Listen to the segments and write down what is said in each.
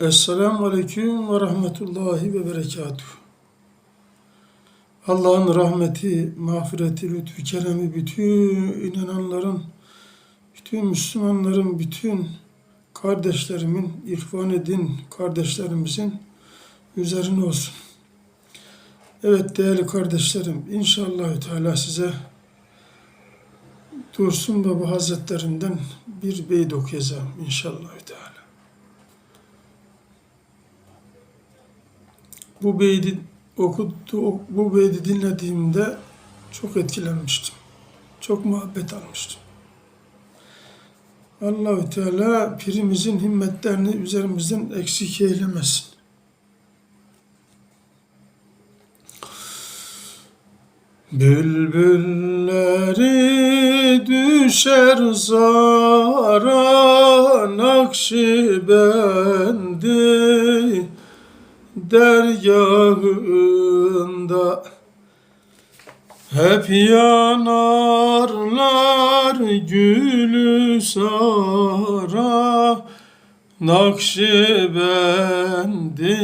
Esselamu Aleyküm ve Rahmetullahi ve Berekatuhu. Allah'ın rahmeti, mağfireti, lütfu, keremi bütün inananların, bütün Müslümanların, bütün kardeşlerimin, ihvan edin kardeşlerimizin üzerine olsun. Evet değerli kardeşlerim, inşallah Teala size Dursun Baba Hazretlerinden bir beyt okuyacağım inşallah Teala. Bu beyti okudu, bu beyti dinlediğimde çok etkilenmiştim. Çok muhabbet almıştım. Allahü Teala pirimizin himmetlerini üzerimizden eksik eylemesin. Bülbülleri düşer zara nakşibendi dergahında hep yanarlar gülü sara Nakşibendi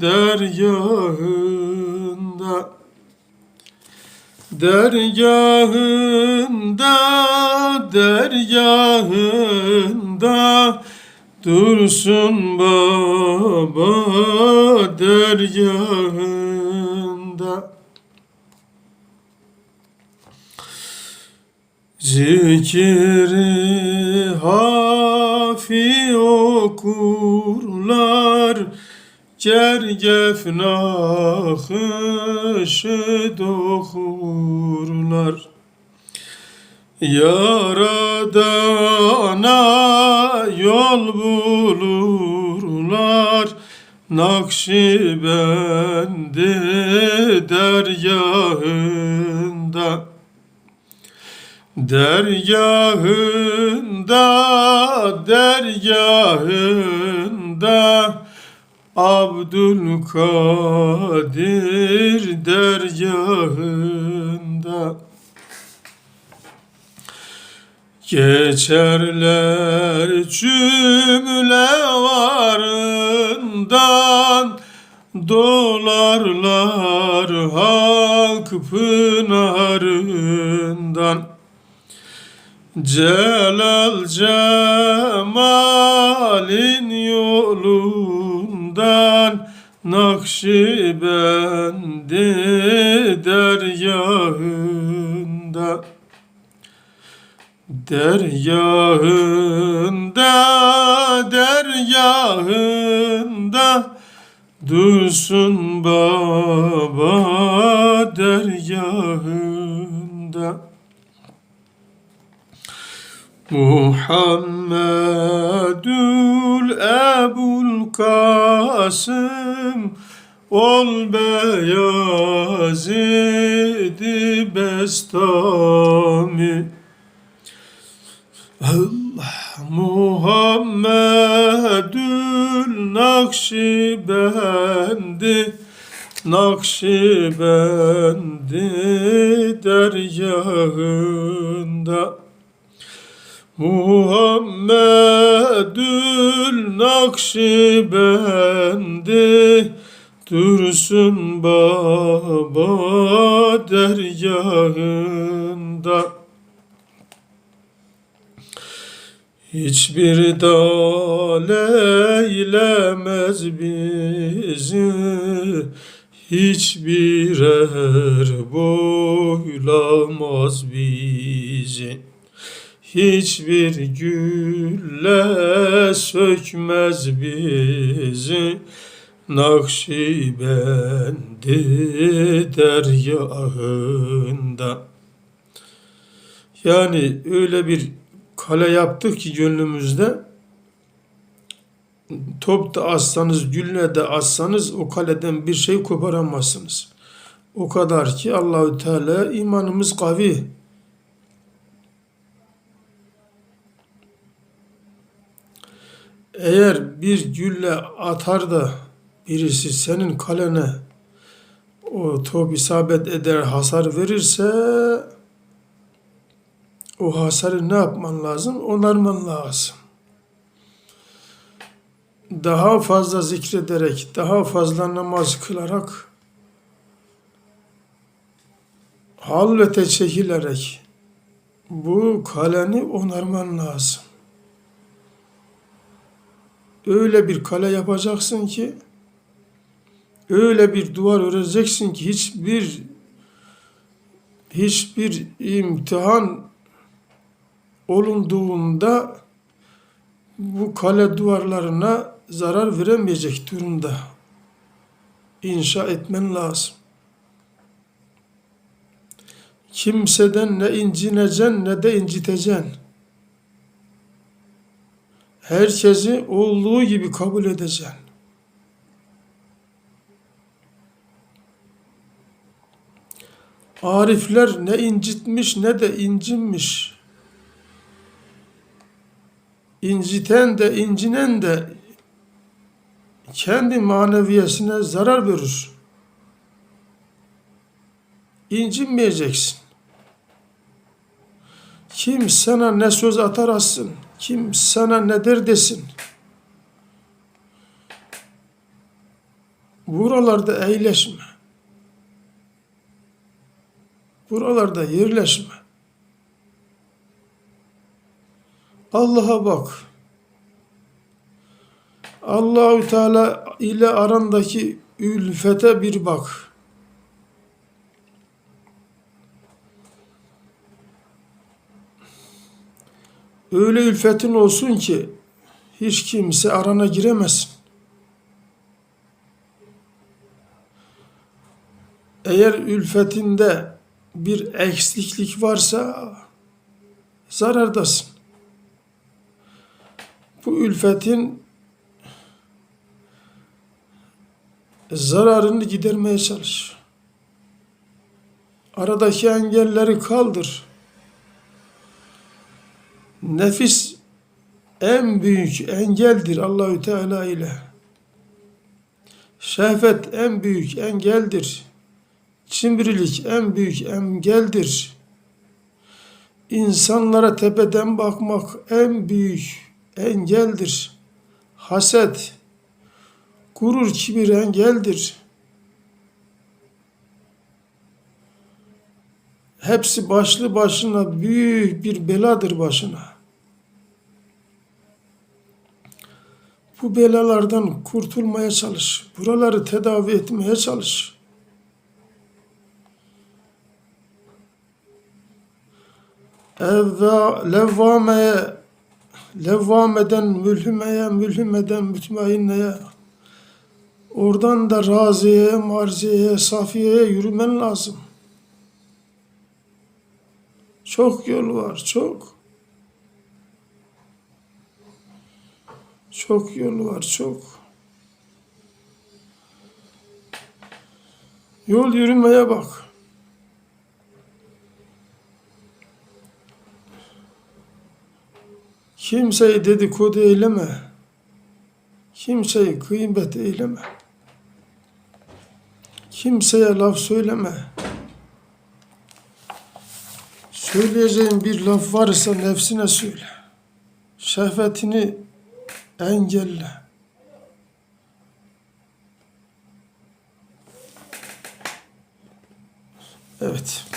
dergahında Dergahında, dergahında Dursun baba dergahında. Zikri hafi okurlar Cergef nakışı dokurlar Yaradana yol bulurlar. Nakşibendi dergahında Dergahında, dergahında Abdülkadir dergahında Geçerler cümle varından Dolarlar halk pınarından. Celal cemalin yolundan Nakşibendi deryahında Deryahında, deryahında Dursun baba deryahında. Muhammedül Ebul Kasım Ol Beyazid-i Bestami Allah Muhammedül Nakşibendi Nakşibendi deryahında Muhammedül Nakşibendi Dursun baba deryahında Hiçbir dal eylemez bizi Hiçbir er boylamaz bizi. Hiçbir gülle sökmez bizi Nakşibendi deryahında Yani öyle bir kale yaptık ki gönlümüzde top da assanız, gülle de assanız o kaleden bir şey koparamazsınız. O kadar ki Allahü Teala imanımız kavi. Eğer bir gülle atar da birisi senin kalene o top isabet eder, hasar verirse o hasarı ne yapman lazım? Onarman lazım. daha fazla zikrederek, daha fazla namaz kılarak, halvete çekilerek bu kaleni onarman lazım. Öyle bir kale yapacaksın ki, öyle bir duvar öreceksin ki hiçbir hiçbir imtihan olunduğunda bu kale duvarlarına zarar veremeyecek durumda inşa etmen lazım. Kimseden ne incineceksin ne de inciteceksin. Herkesi olduğu gibi kabul edeceksin. Arifler ne incitmiş ne de incinmiş. İnciten de incinen de kendi maneviyesine zarar verir. İncinmeyeceksin. Kim sana ne söz atar atsın, kim sana ne der desin. Buralarda eğleşme. Buralarda yerleşme. Allah'a bak. Allahü Teala ile arandaki ülfete bir bak. Öyle ülfetin olsun ki hiç kimse arana giremesin. Eğer ülfetinde bir eksiklik varsa zarardasın. Bu ülfetin zararını gidermeye çalış. Aradaki engelleri kaldır. Nefis en büyük engeldir Allahü Teala ile. Şehvet en büyük engeldir. Cimrilik en büyük engeldir. İnsanlara tepeden bakmak en büyük engeldir. Haset, gurur, kibir engeldir. Hepsi başlı başına büyük bir beladır başına. Bu belalardan kurtulmaya çalış. Buraları tedavi etmeye çalış. Evva, levvameye, levvameden mülhimeye, mülhimeden mütmainneye, oradan da raziyeye, marziyeye, safiyeye yürümen lazım. Çok yol var, çok. Çok yol var, çok. Yol yürümeye bak. Kimseyi dedikodu eyleme. Kimseyi gıybet eyleme. Kimseye laf söyleme. Söyleyeceğin bir laf varsa nefsine söyle. Şehvetini engelle. Evet.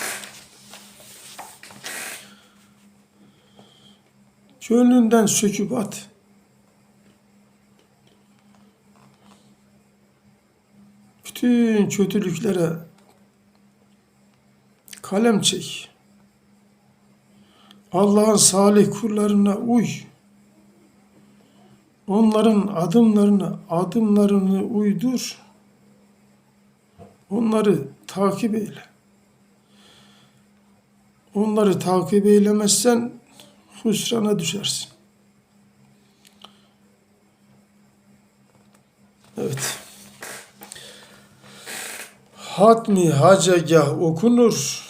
Gönlünden söküp at. Bütün kötülüklere kalem çek. Allah'ın salih kullarına uy. Onların adımlarını, adımlarını uydur. Onları takip eyle. Onları takip eylemezsen hüsrana düşersin. Evet. Hatmi hacegah okunur.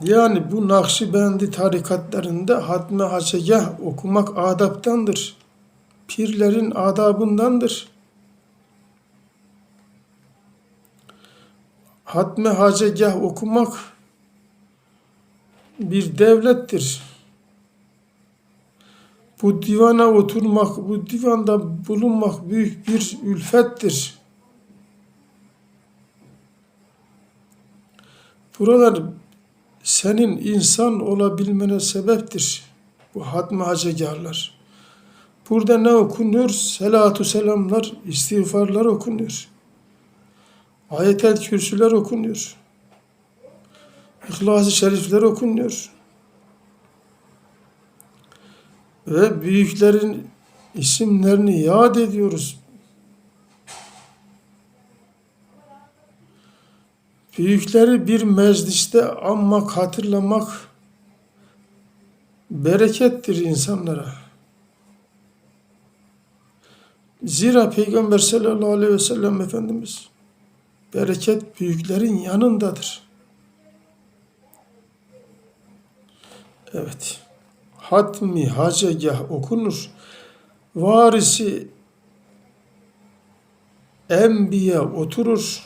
Yani bu Nakşibendi tarikatlarında hatmi hacegah okumak adaptandır. Pirlerin adabındandır. Hatmi hacegah okumak bir devlettir. Bu divana oturmak, bu divanda bulunmak büyük bir ülfettir. Buralar senin insan olabilmene sebeptir. Bu hatmi hacegahlar. Burada ne okunuyor? Selatu selamlar, istiğfarlar okunuyor. Ayetel kürsüler okunuyor. İhlas-ı şerifler okunuyor. Ve büyüklerin isimlerini yad ediyoruz. Büyükleri bir mecliste anmak, hatırlamak berekettir insanlara. Zira Peygamber sallallahu aleyhi ve sellem Efendimiz bereket büyüklerin yanındadır. Evet. Hatmi hacegah okunur. Varisi enbiya oturur.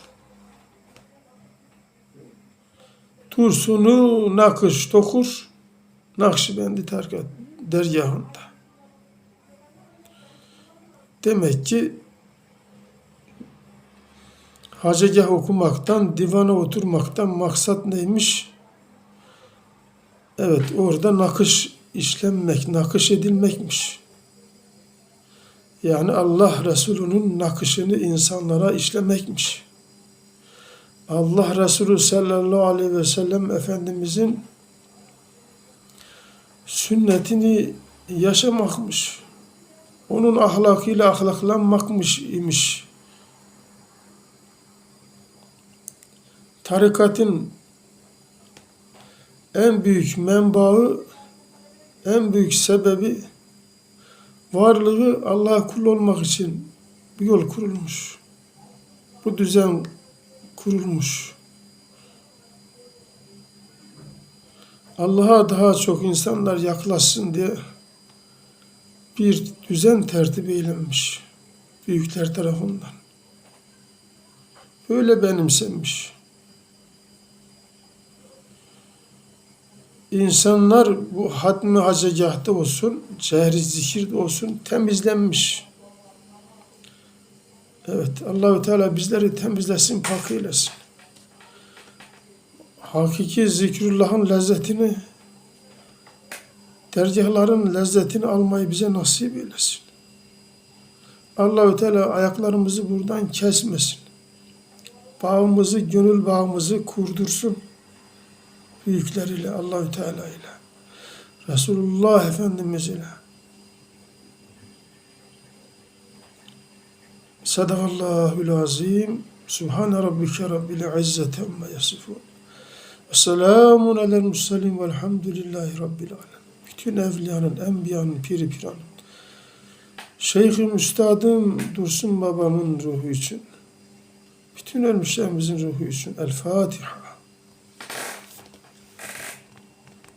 Tursunu nakış dokur. Nakşibendi Tarkat dergahında. Demek ki hacegah okumaktan, divana oturmaktan maksat neymiş? Evet, orada nakış işlenmek, nakış edilmekmiş. Yani Allah Resulü'nün nakışını insanlara işlemekmiş. Allah Resulü sallallahu aleyhi ve sellem Efendimizin sünnetini yaşamakmış. Onun ahlakıyla ahlaklanmakmış imiş. Tarikatın en büyük menbaı, en büyük sebebi varlığı Allah'a kul olmak için bu yol kurulmuş. Bu düzen kurulmuş. Allah'a daha çok insanlar yaklaşsın diye bir düzen tertip eylenmiş büyükler tarafından. Böyle benimsenmiş. İnsanlar bu hatmi hacegahta olsun, cehri zikirde olsun temizlenmiş. Evet, Allahü Teala bizleri temizlesin, pak eylesin. Hakiki zikrullahın lezzetini, dergahların lezzetini almayı bize nasip eylesin. Allahü Teala ayaklarımızı buradan kesmesin. Bağımızı, gönül bağımızı kurdursun. Büyükleriyle, Allahü Teala ile. Resulullah Efendimiz ile. Sadakallahul azim. Subhane rabbike rabbil izzeti amma yasifun. Selamun alel mussalim velhamdülillahi rabbil alem. Bütün evliyanın, enbiyanın, piri piranın. Şeyhim, üstadım, Dursun babamın ruhu için. Bütün ölmüşlerimizin ruhu için. El Fatiha.